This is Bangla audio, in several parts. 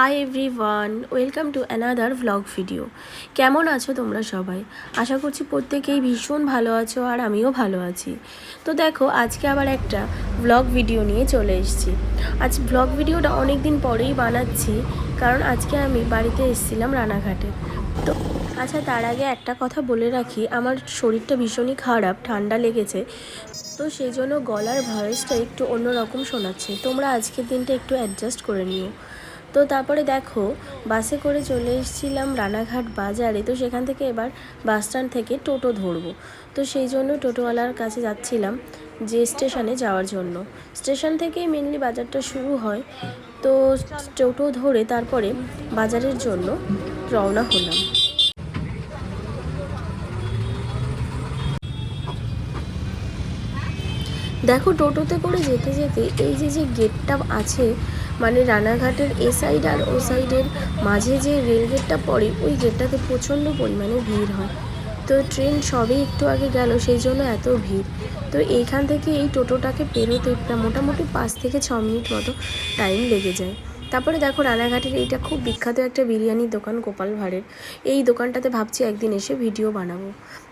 Hi everyone welcome to another vlog video কেমন আছো তোমরা সবাই? আশা করছি প্রত্যেকেই ভীষণ ভালো আছো আর আমিও ভালো আছি। তো দেখো, আজকে আবার একটা ভ্লগ ভিডিও নিয়ে চলে এসেছি। আজ ভ্লগ ভিডিওটা অনেক দিন পরেই বানাচ্ছি, কারণ আজকে আমি বাড়িতে এসেছিলাম রানাঘাটে। তো আচ্ছা তার আগে একটা কথা বলে রাখি, আমার শরীরটা ভীষণই খারাপ, ঠান্ডা লেগেছে। তো সেই জন্য গলার ভয়েসটা একটু অন্যরকম শোনাচ্ছে। তোমরা আজকের দিনটা একটু অ্যাডজাস্ট করে নিও। তো তারপরে দেখো, বাসে করে চলে এসেছিলাম রানাঘাট বাজারে। তো সেখান থেকে এবার বাস স্ট্যান্ড থেকে টোটো ধরবো। তো সেই জন্য টোটোওয়ালার কাছে যাচ্ছিলাম যে স্টেশনে যাওয়ার জন্য। স্টেশন থেকেই মেনলি বাজারটা শুরু হয়। তো টোটো ধরে তারপরে বাজারের জন্য রওনা হলাম। দেখো, টোটোতে করে যেতে যেতে এই যে যে গেটটা আছে মানে রানাঘাটের এ সাইড আর ও সাইডের মাঝে যে রেল গেটটা পড়ে, ওই গেটটাতে প্রচণ্ড পরিমাণে ভিড় হয়। তো ট্রেন সবে একটু আগে গেল, সেই জন্য এত ভিড়। তো এইখান থেকে এই টোটোটাকে পেরোতে মোটামুটি পাঁচ থেকে ছ মিনিট মতো টাইম লেগে যায়। তারপরে দেখো রানাঘাটের এইটা খুব বিখ্যাত একটা বিরিয়ানির দোকান, গোপাল ভাঁড়ের। এই দোকানটাতে ভাবছি একদিন এসে ভিডিও বানাবো।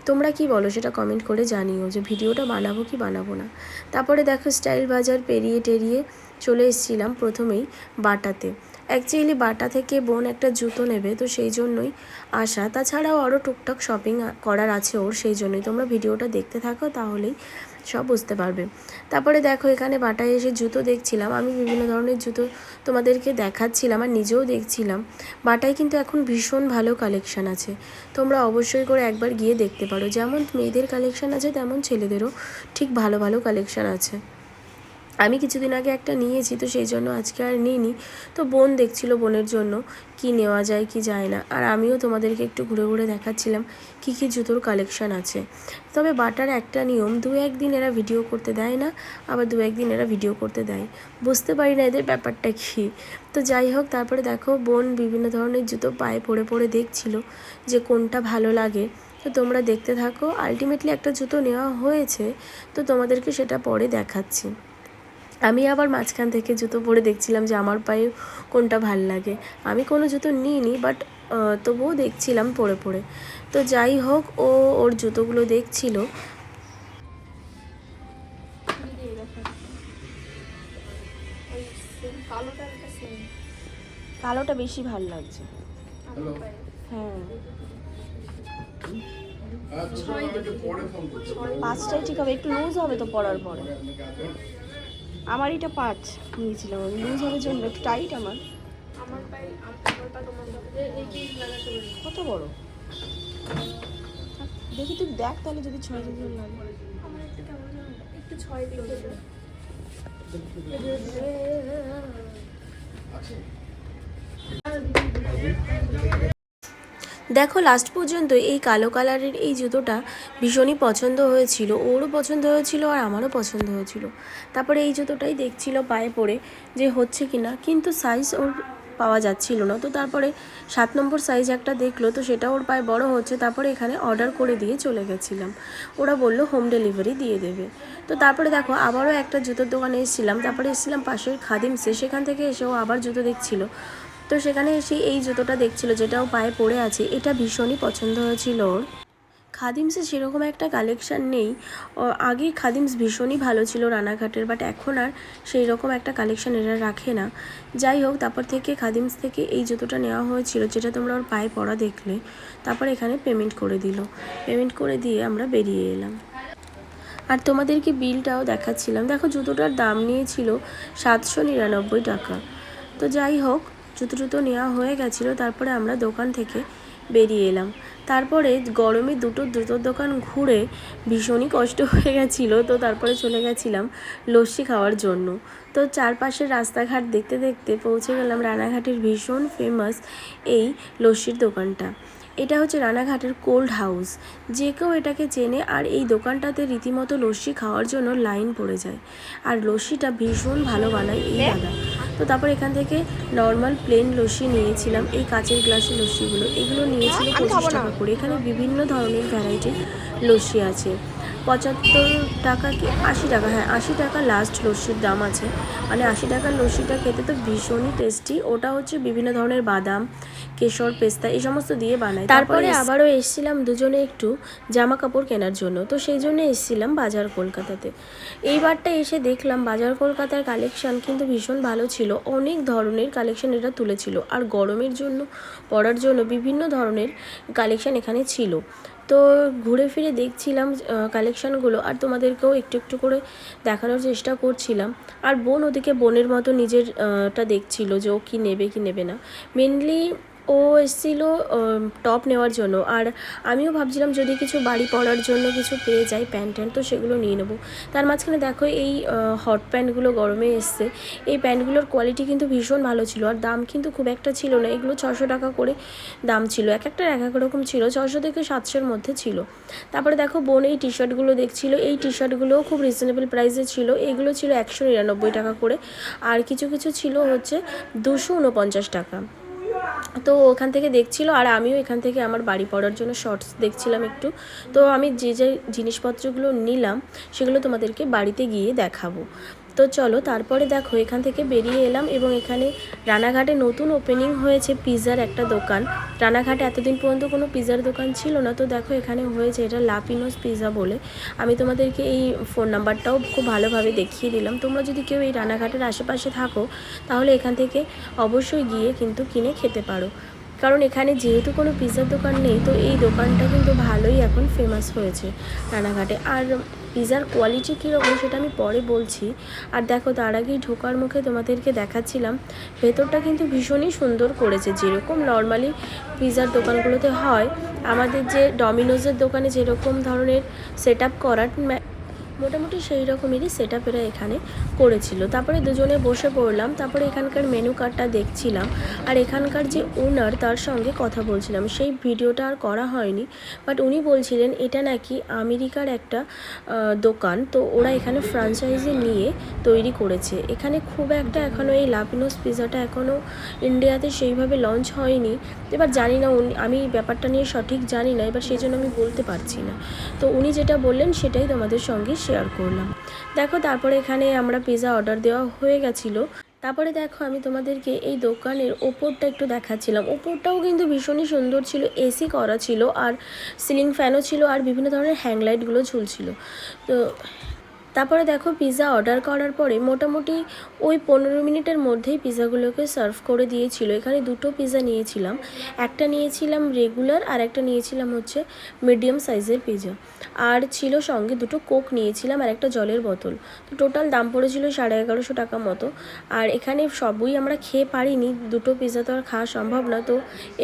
তোমরা কি বলো সেটা কমেন্ট করে জানিও যে ভিডিওটা বানাবো কি বানাবো না। তারপরে দেখো স্টাইল বাজার পেরিয়ে টেরিয়ে চলে এসেছিলাম প্রথমেই বাটাতে। অ্যাকচুয়ালি বাটা থেকে বোন একটা জুতো নেবে, তো সেই জন্যই আসা। তাছাড়াও আরও টুকটাক শপিং করার আছে ওর, সেই জন্যই। তোমরা ভিডিওটা দেখতে থাকো, তাহলেই সব বুঝতে পারবে। তারপরে দেখো, এখানে বাটায় এসে জুতো দেখছিলাম। আমি বিভিন্ন ধরনের জুতো তোমাদেরকে দেখাচ্ছিলাম আর নিজেও দেখছিলাম। বাটায় কিন্তু এখন ভীষণ ভালো কালেকশান আছে। তোমরা অবশ্যই করে একবার গিয়ে দেখতে পারো। যেমন মেয়েদের কালেকশান আছে, তেমন ছেলেদেরও ঠিক ভালো ভালো কালেকশান আছে। আমি কিছুদিন আগে একটা নিয়েছি, তো সেই জন্য আজকে আর নিইনি। তো বোন দেখছিল বোনের জন্য, কি নেওয়া যায়, কি যায় না। আর আমিও তোমাদেরকে একটু ঘুরে ঘুরে দেখাচ্ছিলাম কি কি জুতোর কালেকশান আছে। তবে বাটার একটা নিয়ম, দু একদিন এরা ভিডিও করতে দেয় না, আবার দু একদিন এরা ভিডিও করতে দেয়। বুঝতে পারি না এদের ব্যাপারটা কী। তো যাই হোক, তারপরে দেখো বোন বিভিন্ন ধরনের জুতো পায়ে পরে পরে দেখছিল যে কোনটা ভালো লাগে। তো তোমরা দেখতে থাকো আলটিমেটলি একটা জুতো নেওয়া হয়েছে, তো তোমাদেরকে সেটা পরে দেখাচ্ছি। আমি আবার মাঝখান থেকে জুতো পরে দেখছিলাম যে আমার পায়ে কোনটা ভালো লাগে। আমি কোনো জুতো নিইনি বাট তবুও দেখছিলাম পরে পরে। তো যাই হোক ও ওর জুতোগুলো দেখছিল। কালোটা বেশি ভালো লাগছে। হ্যাঁ। পাঁচটাই ঠিক হবে একটু লুজ হবে তো পরার পরে। আমার এটা পাঁচ নিয়েছিলাম আমি। লুজ হবে জন্য একটু টাইট আমার। কত বড়? দেখি তুই দেখ তাহলে যদি ছয় যদি লাগে। আমার একটা কেমন যেন একটু ছয় দিকে দেখো লাস্ট পর্যন্ত এই কালো কালারের এই জুতোটা ভীষণই পছন্দ হয়েছিল। ওরও পছন্দ হয়েছিল আর আমারও পছন্দ হয়েছিল। তারপরে এই জুতোটাই দেখছিল পায়ে পরে যে হচ্ছে কি না কিন্তু সাইজ ওর পাওয়া যাচ্ছিল না। তো তারপরে সাত নম্বর সাইজ একটা দেখল, তো সেটা ওর পায়ে বড় হচ্ছে, তারপরে এখানে অর্ডার করে দিয়ে চলে গেছিলাম। ওরা বলল হোম ডেলিভারি দিয়ে দেবে। তো তারপরে দেখো, আবারও একটা জুতোর দোকানে এসেছিলাম। তারপরে এসেছিলাম পাশের খাদিমসে। সেখান থেকে এসেও আবার জুতো দেখছিল। তো সেখানে এসে এই জুতোটা দেখছিল, যেটাও পায়ে পড়ে আছে, এটা ভীষণই পছন্দ হয়েছিল ওর। খাদিমসে সেরকম একটা কালেকশান নেই। আগে খাদিমস ভীষণই ভালো ছিল রানাঘাটের বাট এখন আর সেই রকম একটা কালেকশান এরা রাখে না। যাই হোক, তারপর থেকে খাদিমস থেকে এই জুতোটা নেওয়া হয়েছিল, যেটা তোমরা ওর পায়ে পড়া দেখলে। তারপর এখানে পেমেন্ট করে দিল। পেমেন্ট করে দিয়ে আমরা বেরিয়ে এলাম। আর তোমাদেরকে বিলটাও দেখাচ্ছিলাম। দেখো, জুতোটার দাম নিয়েছিল সাতশো নিরানব্বই টাকা। তো যাই হোক জুতো টুতো নেওয়া হয়ে গেছিল, তারপরে আমরা দোকান থেকে বেরিয়ে এলাম। তারপরে গরমে দুটো জুতোর দোকান ঘুরে ভীষণই কষ্ট হয়ে গেছিল, তো তারপরে চলে গেছিলাম লস্যি খাওয়ার জন্য। তো চারপাশের রাস্তাঘাট দেখতে দেখতে পৌঁছে গেলাম রানাঘাটের ভীষণ ফেমাস এই লস্যির দোকানটা। এটা হচ্ছে রানাঘাটের কোল্ড হাউস যে কেউ এটাকে চেনে আর এই দোকানটাতে রীতিমতো লস্যি খাওয়ার জন্য লাইন পড়ে যায়। আর লস্যিটা ভীষণ ভালো বানায় এই দাদা। তো তারপর এখান থেকে নর্মাল প্লেন লস্যি নিয়েছিলাম এই কাঁচের গ্লাসের লস্যিগুলো। এগুলো নিয়েছিলাম পঁচিশ টাকা করে। এখানে বিভিন্ন ধরনের ভ্যারাইটির লস্যি আছে। পঁচাত্তর টাকা কি আশি টাকা হ্যাঁ আশি টাকা লাস্ট লস্যির দাম আছে। মানে আশি টাকার লস্যিটা খেতে তো ভীষণই টেস্টি ওটা হচ্ছে বিভিন্ন ধরনের বাদাম কেশর পেস্তা এই সমস্ত দিয়ে বানায়। তারপরে আবারও এসছিলাম দুজনে একটু জামা কাপড় কেনার জন্য। তো সেই জন্য এসেছিলাম বাজার কলকাতাতে। এইবারটা এসে দেখলাম বাজার কলকাতার কালেকশন কিন্তু ভীষণ ভালো ছিল। অনেক ধরনের কালেকশন এটা তুলেছিল। আর গরমের জন্য পরার জন্য বিভিন্ন ধরনের কালেকশন এখানে ছিল। তো ঘুরে ফিরে দেখছিলাম কালেকশানগুলো আর তোমাদেরকেও একটু একটু করে দেখানোর চেষ্টা করছিলাম। আর বোন ওদিকে বোনের মতো নিজেরটা দেখছিল যে ও কী নেবে, কি নেবে না। মেনলি ও এসেছিল টপ নেওয়ার জন্য। আর আমিও ভাবছিলাম যদি কিছু বাড়ি পরার জন্য কিছু পেয়ে যাই, প্যান্ট ট্যান্ট, তো সেগুলো নিয়ে নেব। তার মাঝখানে দেখো এই হট প্যান্টগুলো গরমে এসছে। এই প্যান্টগুলোর কোয়ালিটি কিন্তু ভীষণ ভালো ছিল, আর দাম কিন্তু খুব একটা ছিল না। এগুলো ছশো টাকা করে দাম ছিল, এক একটা এক এক রকম ছিল ছশো থেকে সাতশোর মধ্যে ছিল। তারপরে দেখো বোন এই টি শার্টগুলো দেখছিল, এই টি শার্টগুলোও খুব রিজনেবল প্রাইসে ছিল। এগুলো ছিল একশো নিরানব্বই টাকা করে। আর কিছু কিছু ছিল হচ্ছে দুশো উনপঞ্চাশ টাকা। তো ওখান থেকে দেখছিল আর আমিও এখান থেকে আমার বাড়ি পড়ার জন্য শর্টস দেখছিলাম একটু। তো আমি যে যে জিনিসপত্রগুলো নিলাম, সেগুলো তোমাদেরকে বাড়িতে গিয়ে দেখাবো। তো চলো, তারপরে দেখো, এখান থেকে বেরিয়ে এলাম এবং এখানে রানাঘাটে নতুন ওপেনিং হয়েছে পিৎজার একটা দোকান। রানাঘাটে এতদিন পর্যন্ত কোনো পিৎজার দোকান ছিল না, তো দেখো, এখানে হয়েছে এটা লাপিনোস পিৎজা বলে। আমি তোমাদেরকে এই ফোন নাম্বারটাও খুব ভালোভাবে দেখিয়ে দিলাম। তোমরা যদি কেউ এই রানাঘাটের আশেপাশে থাকো, তাহলে এখান থেকে অবশ্যই গিয়ে কিন্তু কিনে খেতে পারো। কারণ এখানে যেহেতু কোনো পিৎজার দোকান নেই, তো এই দোকানটা কিন্তু ভালোই এখন ফেমাস হয়েছে রানাঘাটে। আর পিৎজার কোয়ালিটি কীরকম সেটা আমি পরে বলছি। আর দেখো, তার আগেই ঢোকার মুখে তোমাদেরকে দেখাচ্ছিলাম, ভেতরটা কিন্তু ভীষণই সুন্দর করেছে। যেরকম নর্মালি পিৎজার দোকানগুলোতে হয়, আমাদের যে ডমিনোজের দোকানে যেরকম ধরনের সেট আপ করার মোটামুটি সেই রকমেরই সেট আপেরা এখানে করেছিল। তারপরে দুজনে বসে পড়লাম, তারপরে এখানকার মেনু কার্ডটা দেখছিলাম, আর এখানকার যে ওনার তার সঙ্গে কথা বলছিলাম। সেই ভিডিওটা আর করা হয়নি বাট উনি বলছিলেন, এটা নাকি আমেরিকার একটা দোকান। তো ওরা এখানে ফ্রাঞ্চাইজি নিয়ে তৈরি করেছে। এখানে খুব একটা এখনও এই লাপিনোস পিজাটা এখনও ইন্ডিয়াতে সেইভাবে লঞ্চ হয়নি। এবার জানি না উনি, আমি ব্যাপারটা নিয়ে সঠিক জানি না, এবার সেই জন্য আমি বলতে পারছি না। তো উনি যেটা বললেন, সেটাই তোমাদের সঙ্গে শেয়ার করলাম। দেখো, তারপরে এখানে আমরা পিৎজা অর্ডার দেওয়া হয়ে গেছিল। তারপরে দেখো, আমি তোমাদেরকে এই দোকানের ওপরটা একটু দেখাচ্ছিলাম। ওপরটাও কিন্তু ভীষণই সুন্দর ছিল এসি করা ছিল, আর সিলিং ফ্যানও ছিল, আর বিভিন্ন ধরনের হ্যাংলাইটগুলো ঝুলছিল। তো তারপরে দেখো পিৎজা অর্ডার করার পরে মোটামুটি ওই পনেরো মিনিটের মধ্যেই পিৎজাগুলোকে সার্ভ করে দিয়েছিল। এখানে দুটো পিৎজা নিয়েছিলাম। একটা নিয়েছিলাম রেগুলার আর একটা নিয়েছিলাম হচ্ছে মিডিয়াম সাইজের পিৎজা আর ছিল সঙ্গে দুটো কোক নিয়েছিলাম আর একটা জলের বোতল। তো টোটাল দাম পড়েছিল সাড়ে এগারোশো টাকা মতো। আর এখানে সবই আমরা খেয়ে পারিনি, দুটো পিৎজা তো আর খাওয়া সম্ভব না। তো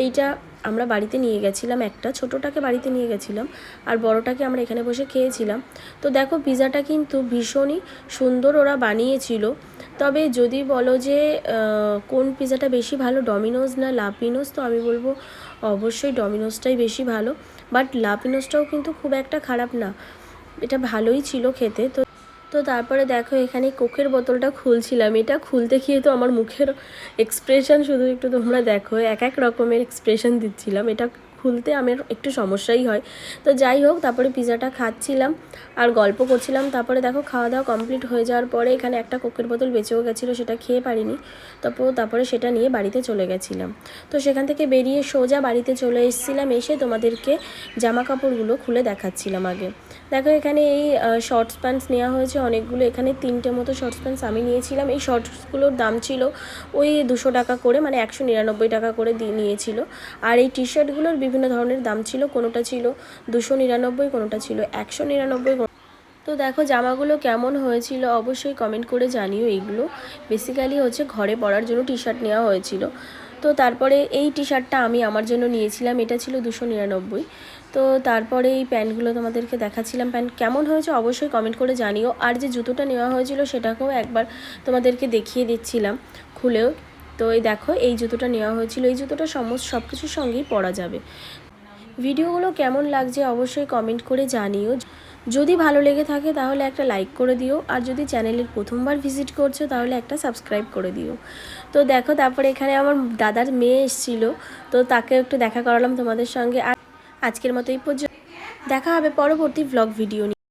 এইটা আমরা বাড়িতে নিয়ে গেছিলাম একটা, ছোটোটাকে বাড়িতে নিয়ে গেছিলাম আর বড়টাকে আমরা এখানে বসে খেয়েছিলাম। তো দেখো পিৎজাটা কিন্তু ভীষণই সুন্দর ওরা বানিয়েছিল। তবে যদি বলো যে কোন পিজাটা বেশি ভালো, ডমিনোজ না লাপিনোস তো আমি বলব অবশ্যই ডমিনোসটাই বেশি ভালো। বাট লাপিনোসটাও কিন্তু খুব একটা খারাপ না। এটা ভালোই ছিল খেতে। তো তো তারপরে দেখো, এখানে কোকের বোতলটা খুলছিলাম। এটা খুলতে গিয়ে তো আমার মুখের এক্সপ্রেশন শুধু একটু তোমরা দেখো, এক এক রকমের এক্সপ্রেশন দিচ্ছিলাম। এটা খুলতে আমার একটু সমস্যাই হয়। তো যাই হোক, তারপরে পিৎজাটা খাচ্ছিলাম আর গল্প করছিলাম। তারপরে দেখো খাওয়া দাওয়া কমপ্লিট হয়ে যাওয়ার পরে এখানে একটা কোকের বোতল বেঁচেও গেছিল, সেটা খেয়ে পারিনি। তারপর, তারপরে সেটা নিয়ে বাড়িতে চলে গেছিলাম। তো সেখান থেকে বেরিয়ে সোজা বাড়িতে চলে এসেছিলাম, এসে তোমাদেরকে জামা কাপড়গুলো খুলে দেখাচ্ছিলাম আগে। দেখো এখানে এই শর্টস প্যান্টস নেওয়া হয়েছে, অনেকগুলো। এখানে তিনটে মতো শর্টস প্যান্টস আমি নিয়েছিলাম। এই শর্টসগুলোর দাম ছিল ওই দুশো টাকা করে মানে একশো নিরানব্বই টাকা করে দিয়ে নিয়েছিল। আর এই টি শার্টগুলোর বিভিন্ন ধরনের দাম ছিল, কোনোটা ছিল দুশো নিরানব্বই, কোনোটা ছিল একশো নিরানব্বই তো দেখো জামাগুলো কেমন হয়েছিল অবশ্যই কমেন্ট করে জানিও এইগুলো বেসিক্যালি হচ্ছে ঘরে পরার জন্য টি শার্ট নেওয়া হয়েছিল। তো তারপরে এই টি শার্টটা আমি আমার জন্য নিয়েছিলাম, এটা ছিল দুশো নিরানব্বই। তো তারপরে এই প্যান্টগুলো তোমাদেরকে দেখাচ্ছিলাম, প্যান্ট কেমন হয়েছে অবশ্যই কমেন্ট করে জানিও। আর যে জুতোটা নেওয়া হয়েছিল সেটাকেও একবার তোমাদেরকে দেখিয়ে দিচ্ছিলাম খুলেও। তো এই দেখো, এই জুতোটা নেওয়া হয়েছিল। এই জুতোটা সমস্ত সব কিছুর সঙ্গেই পরা যাবে। ভিডিওগুলো কেমন লাগছে অবশ্যই কমেন্ট করে জানিও। যদি ভালো লেগে থাকে তাহলে একটা লাইক করে দিও, আর যদি চ্যানেলের প্রথমবার ভিজিট করছ তাহলে একটা সাবস্ক্রাইব করে দিও। তো দেখো, তারপরে এখানে আমার দাদার মেয়ে এসেছিল, তো তাকে একটু দেখা করালাম তোমাদের সঙ্গে। আর আজকের মতো এই পর্যন্ত দেখা হবে পরবর্তী ব্লগ ভিডিও নিয়ে।